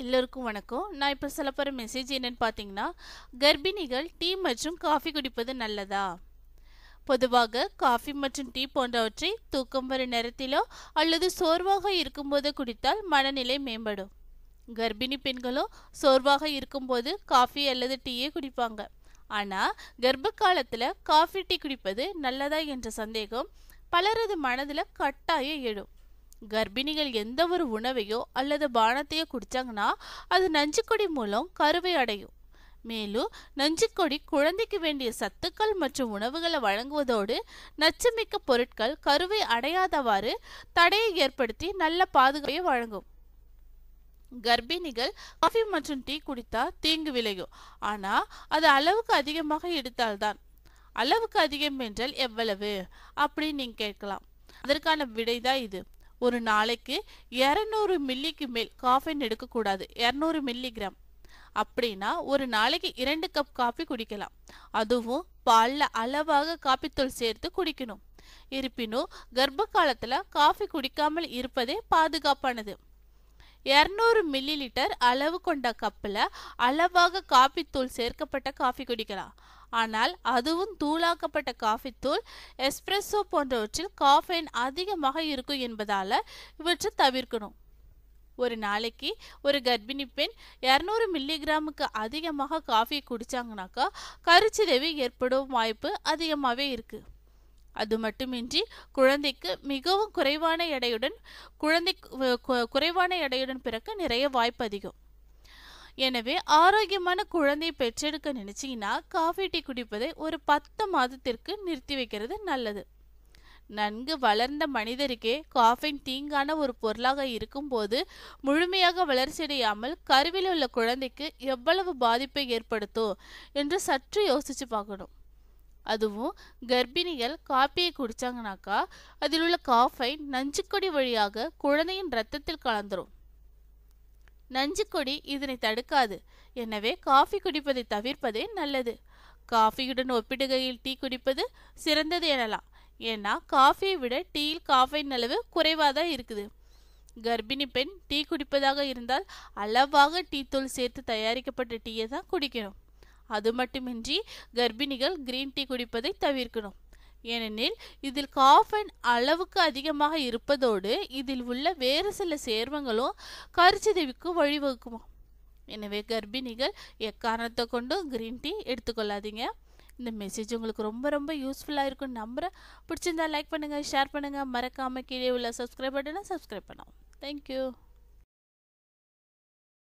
எல்லோருக்கும் வணக்கம். நான் இப்போ சொல்ல போகிற மெசேஜ் என்னென்னு பார்த்தீங்கன்னா கர்ப்பிணிகள் டீ மற்றும் காஃபி குடிப்பது நல்லதா? பொதுவாக காஃபி மற்றும் டீ போன்றவற்றை தூக்கம் வரும் நேரத்திலோ அல்லது சோர்வாக இருக்கும்போது குடித்தால் மனநிலை மேம்படும். கர்ப்பிணி பெண்களும் சோர்வாக இருக்கும்போது காஃபி அல்லது டீயே குடிப்பாங்க. ஆனால் கர்ப்ப காலத்தில் காஃபி டீ குடிப்பது நல்லதா என்ற சந்தேகம் பலரது மனதில் கட்டாயம் எழும். கர்ப்பிணிகள் எந்த ஒரு உணவையோ அல்லது பானத்தையோ குடிச்சாங்கன்னா அது நஞ்சுக்கொடி மூலம் கருவை அடையும். மேலும் நஞ்சுக்கொடி குழந்தைக்கு வேண்டிய சத்துக்கள் மற்றும் உணவுகளை வழங்குவதோடு நச்சுமிக்க பொருட்கள் கருவை அடையாதவாறு தடையை ஏற்படுத்தி நல்ல பாதுகாப்பை வழங்கும். கர்ப்பிணிகள் காஃபி மற்றும் டீ குடித்தா தீங்கு விளையும். ஆனா அது அளவுக்கு அதிகமாக எடுத்தால்தான். அளவுக்கு அதிகம் என்றால் எவ்வளவு? அப்படின்னு நீங்க கேட்கலாம். அதற்கான விடைதான் இது. ஒரு நாளைக்கு இரநூறு மில்லிக்கு மேல் காஃபின் எடுக்கக்கூடாது. இரநூறு மில்லிகிராம் அப்படின்னா ஒரு நாளைக்கு இரண்டு கப் காஃபி குடிக்கலாம். அதுவும் பாலில் அளவாக காப்பித்தூள் சேர்த்து குடிக்கணும். இருப்பினும் கர்ப்ப காலத்தில் காஃபி குடிக்காமல் இருப்பதே பாதுகாப்பானது. இரநூறு மில்லி லிட்டர் அளவு கொண்ட கப்பில் அளவாக காஃபித்தூள் சேர்க்கப்பட்ட காஃபி குடிக்கலாம். ஆனால் அதுவும் தூளாக்கப்பட்ட காஃபித்தூள் தூள் எஸ்பிரெஸோ போன்றவற்றில் காஃபைன் அதிகமாக இருக்கும் என்பதால் இவற்றை தவிர்க்கணும். ஒரு நாளைக்கு ஒரு கர்ப்பிணி பெண் இரநூறு மில்லிகிராமுக்கு அதிகமாக காஃபி குடித்தாங்கனாக்கா கருச்சிதைவு ஏற்படும் வாய்ப்பு அதிகமாகவே இருக்குது அது மட்டுமின்றி குழந்தைக்கு மிகவும் குறைவான எடையுடன் குழந்தை குறைவான எடையுடன் பிறக்க நிறைய வாய்ப்பு அதிகம். எனவே ஆரோக்கியமான குழந்தையை பெற்றெடுக்க நினைச்சீங்கன்னா காஃபி டீ குடிப்பதை ஒரு பத்து மாதத்திற்கு நிறுத்தி வைக்கிறது நல்லது. நன்கு வளர்ந்த மனிதருக்கே காஃபின் தீங்கான ஒரு பொருளாக இருக்கும்போது முழுமையாக வளர்ச்சியடையாமல் கருவில் உள்ள குழந்தைக்கு எவ்வளவு பாதிப்பை ஏற்படுத்தும் என்று சற்று யோசிச்சு பார்க்கணும். அதுவும் கர்ப்பிணிகள் காப்பியை குடித்தாங்கனாக்கா அதில் உள்ள காஃபைன் நஞ்சுக்கொடி வழியாக குழந்தையின் ரத்தத்தில் கலந்துரும். நஞ்சுக்கொடி இதனை தடுக்காது. எனவே காஃபி குடிப்பதை தவிர்ப்பதே நல்லது. காஃபியுடன் ஒப்பிடுகையில் டீ குடிப்பது சிறந்தது எனலாம். ஏன்னா காஃபியை விட டீயில் காஃபைன் அளவு குறைவாக தான் இருக்குது. கர்ப்பிணி பெண் டீ குடிப்பதாக இருந்தால் அளவாக டீ தூள் சேர்த்து தயாரிக்கப்பட்ட டீயை தான் குடிக்கணும். அது மட்டுமின்றி கர்ப்பிணிகள் கிரீன் டீ குடிப்பதை தவிர்க்கணும். ஏனெனில் இதில் காஃபைன் அளவுக்கு அதிகமாக இருப்பதோடு இதில் உள்ள வேறு சில சேர்மங்களும் கருச்சிதைவுக்கு வழிவகுக்குமா? எனவே கர்ப்பிணிகள் எக்காரணத்தை கொண்டும் கிரீன் டீ எடுத்துக்கொள்ளாதீங்க. இந்த மெசேஜ் உங்களுக்கு ரொம்ப ரொம்ப யூஸ்ஃபுல்லாக இருக்கும் நம்புகிறேன் பிடிச்சிருந்தா லைக் பண்ணுங்கள் ஷேர் பண்ணுங்கள் மறக்காமல் கீழே உள்ள சப்ஸ்கிரைப் பட்டனை சப்ஸ்கிரைப் பண்ணலாம் தேங்க்யூ